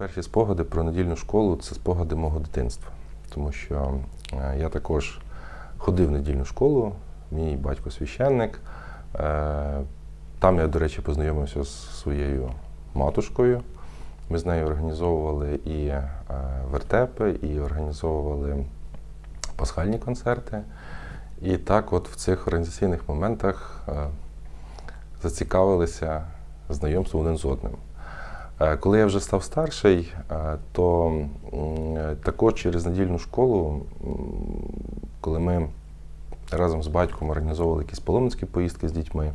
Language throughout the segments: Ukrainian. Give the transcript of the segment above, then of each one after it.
перші спогади про недільну школу це спогади мого дитинства. Тому що е, я також ходив в недільну школу, мій батько священник. Е, Там я, до речі, познайомився з своєю матушкою. Ми з нею організовували і е, вертепи, і організовували пасхальні концерти. І так, от в цих організаційних моментах зацікавилися знайомством один з одним. Е, Коли я вже став старший, е, то е, також через недільну школу, коли ми разом з батьком організовували якісь паломницькі поїздки з дітьми,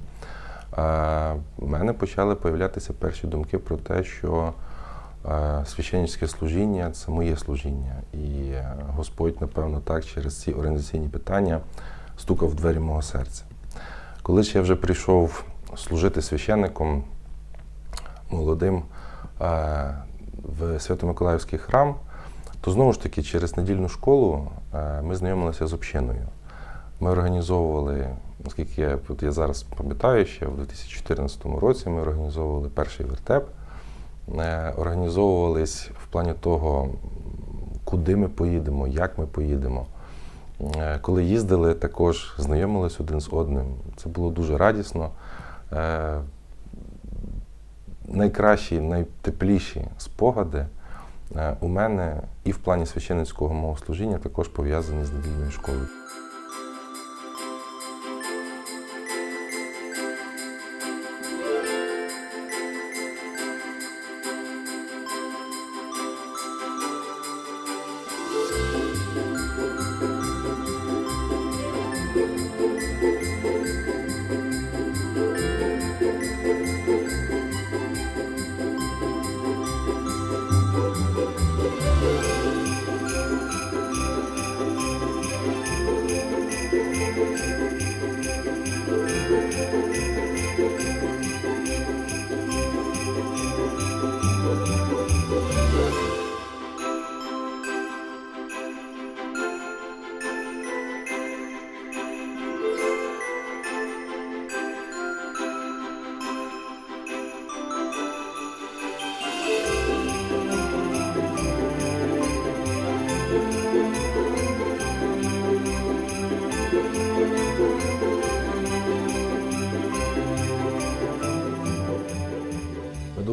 в мене почали появлятися перші думки про те, що священницьке служіння це моє служіння. І Господь, напевно, так через ці організаційні питання стукав в двері мого серця. Коли ж я вже прийшов служити священником молодим в Свято-Миколаївський храм, то знову ж таки через недільну школу е, ми знайомилися з общиною. Ми організовували, наскільки я, я зараз пам'ятаю, ще в 2014 році ми організовували перший вертеп, е, організовувались в плані того, куди ми поїдемо, як ми поїдемо. Е, Коли їздили, також знайомились один з одним. Це було дуже радісно. Найкращі, найтепліші спогади е, у мене і в плані священницького мого служіння також пов'язані з недільною школою.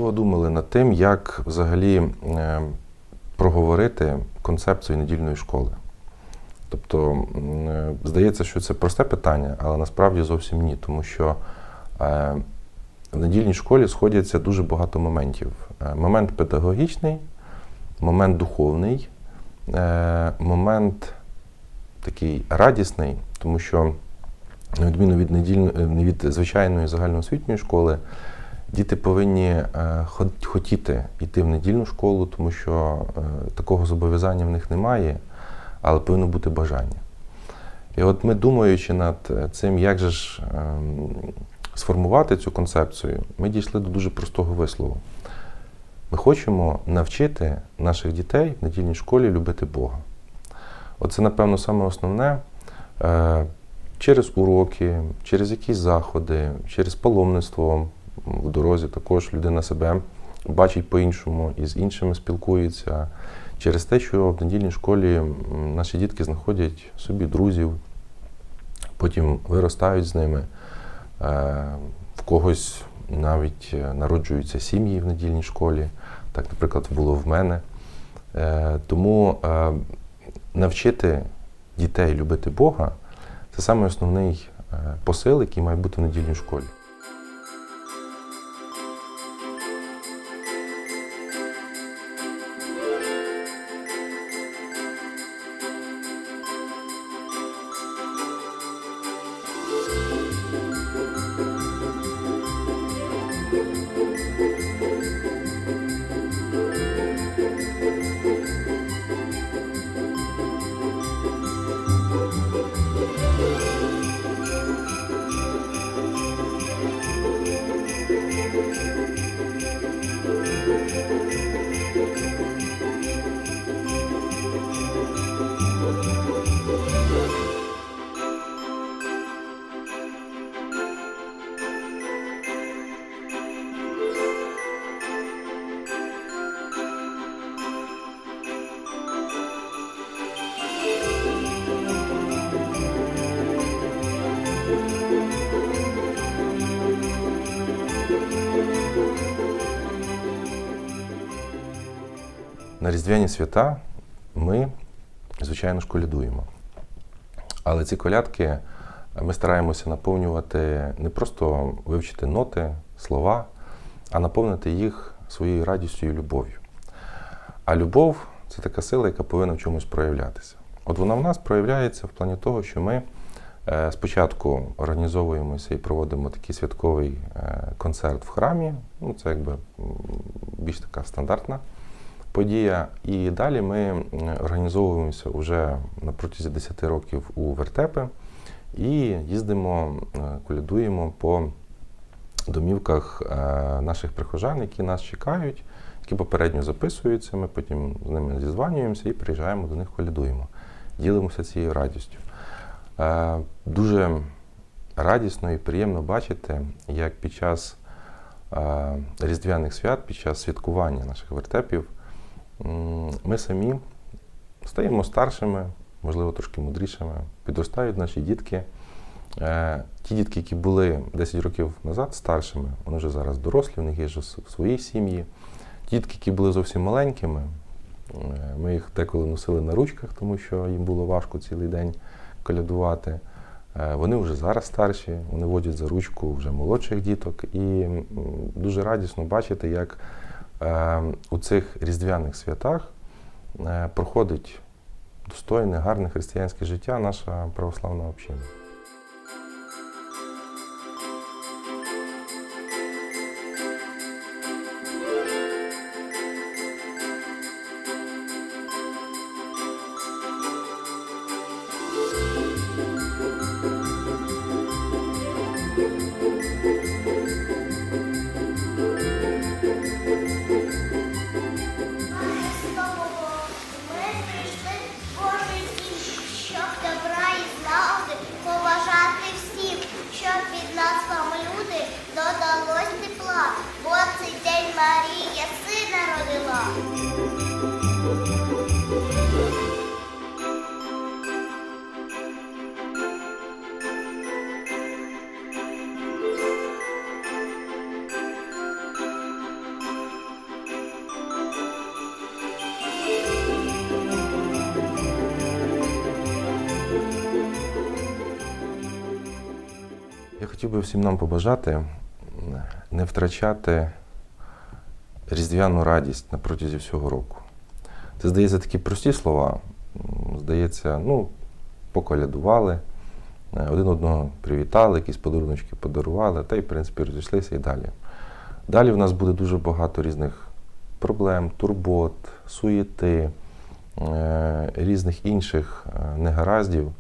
Довго думали над тим, як взагалі е, проговорити концепцію недільної школи. Тобто, е, здається, що це просте питання, але насправді зовсім ні, тому що е, в недільній школі сходяться дуже багато моментів. Момент педагогічний, момент духовний, момент такий радісний, тому що, на відміну від, недільної, від звичайної загальноосвітньої школи, Діти повинні е, хотіти йти в недільну школу, тому що е, такого зобов'язання в них немає, але повинно бути бажання. І от ми, думаючи над е, цим, як же ж ем, сформувати цю концепцію, ми дійшли до дуже простого вислову. Ми хочемо навчити наших дітей в недільній школі любити Бога. Оце, напевно, саме основне. Через уроки, через якісь заходи, через паломництво в дорозі також людина себе бачить по-іншому і з іншими спілкується. Через те, що в недільній школі наші дітки знаходять собі друзів, потім виростають з ними. Е, В когось навіть е, народжуються сім'ї в недільній школі. Так, наприклад, було в мене. Е, Тому навчити дітей любити Бога це саме основний посил, який має бути в недільній школі. На Різдвяні свята ми, звичайно ж, колядуємо. Але ці колядки ми стараємося наповнювати не просто вивчити ноти, слова, а наповнити їх своєю радістю і любов'ю. А любов це така сила, яка повинна в чомусь проявлятися. От вона в нас проявляється в плані того, що ми е, спочатку організовуємося і проводимо такий святковий е, концерт в храмі. Ну, це якби більш така стандартна подія. І далі ми організовуємося вже на протязі 10 років у вертепи і їздимо, е, колядуємо по домівках е, наших прихожан, які нас чекають, які попередньо записуються. Ми потім з ними зізванюємося і приїжджаємо до них, колядуємо, ділимося цією радістю. Е, Дуже радісно і приємно бачити, як під час різдвяних свят, під час святкування наших вертепів, ми самі стаємо старшими, можливо, трошки мудрішими, підростають наші дітки. Е, Ті дітки, які були 10 років назад старшими, вони вже зараз дорослі, в них є вже свої сім'ї. Ті дітки, які були зовсім маленькими, е, ми їх деколи носили на ручках, тому що їм було важко цілий день колядувати. Е, Вони вже зараз старші, вони водять за ручку вже молодших діток. І дуже радісно бачити, як у цих різдвяних святах е, проходить достойне, гарне християнське життя наша православна община. Хотів би всім нам побажати не втрачати різдвяну радість на протязі всього року. Це здається такі прості слова. Здається, ну, поколядували, е, один одного привітали, якісь подаруночки подарували, та й, в принципі, розійшлися і далі. Далі в нас буде дуже багато різних проблем, турбот, суєти, е, різних інших е, негараздів,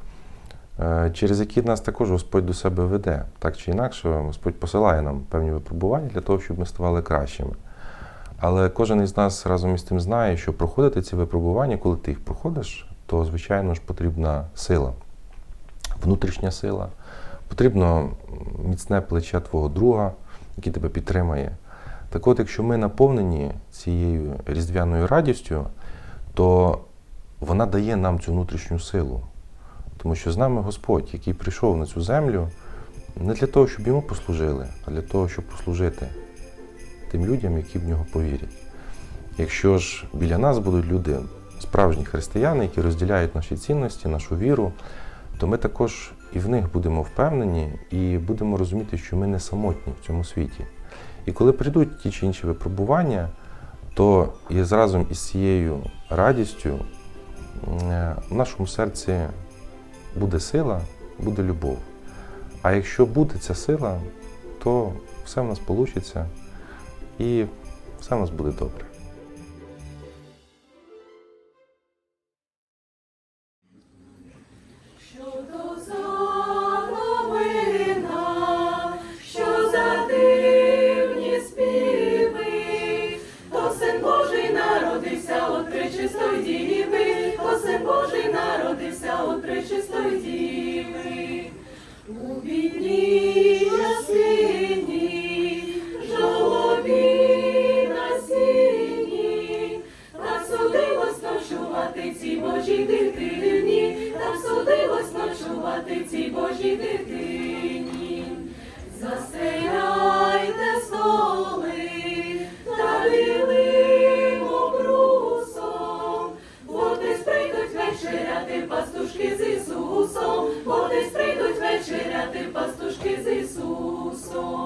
через які нас також Господь до себе веде. Так чи інакше, Господь посилає нам певні випробування для того, щоб ми ставали кращими. Але кожен із нас разом із тим знає, що проходити ці випробування, коли ти їх проходиш, то, звичайно ж, потрібна сила, внутрішня сила, потрібно міцне плече твого друга, який тебе підтримає. Так от, якщо ми наповнені цією різдвяною радістю, то вона дає нам цю внутрішню силу. Тому що з нами Господь, який прийшов на цю землю, не для того, щоб йому послужили, а для того, щоб послужити тим людям, які в нього повірять. Якщо ж біля нас будуть люди, справжні християни, які розділяють наші цінності, нашу віру, то ми також і в них будемо впевнені і будемо розуміти, що ми не самотні в цьому світі. І коли прийдуть ті чи інші випробування, то і разом із цією радістю е, в нашому серці буде сила, буде любов. А якщо буде ця сила, то все в нас вийде і все в нас буде добре. цій божій дитині, так судилось ночувати цій божій дитині, Застеляйте столи та білим обрусом, бо десь прийдуть вечеряти пастушки з Ісусом, бо десь прийдуть вечеряти пастушки з Ісусом.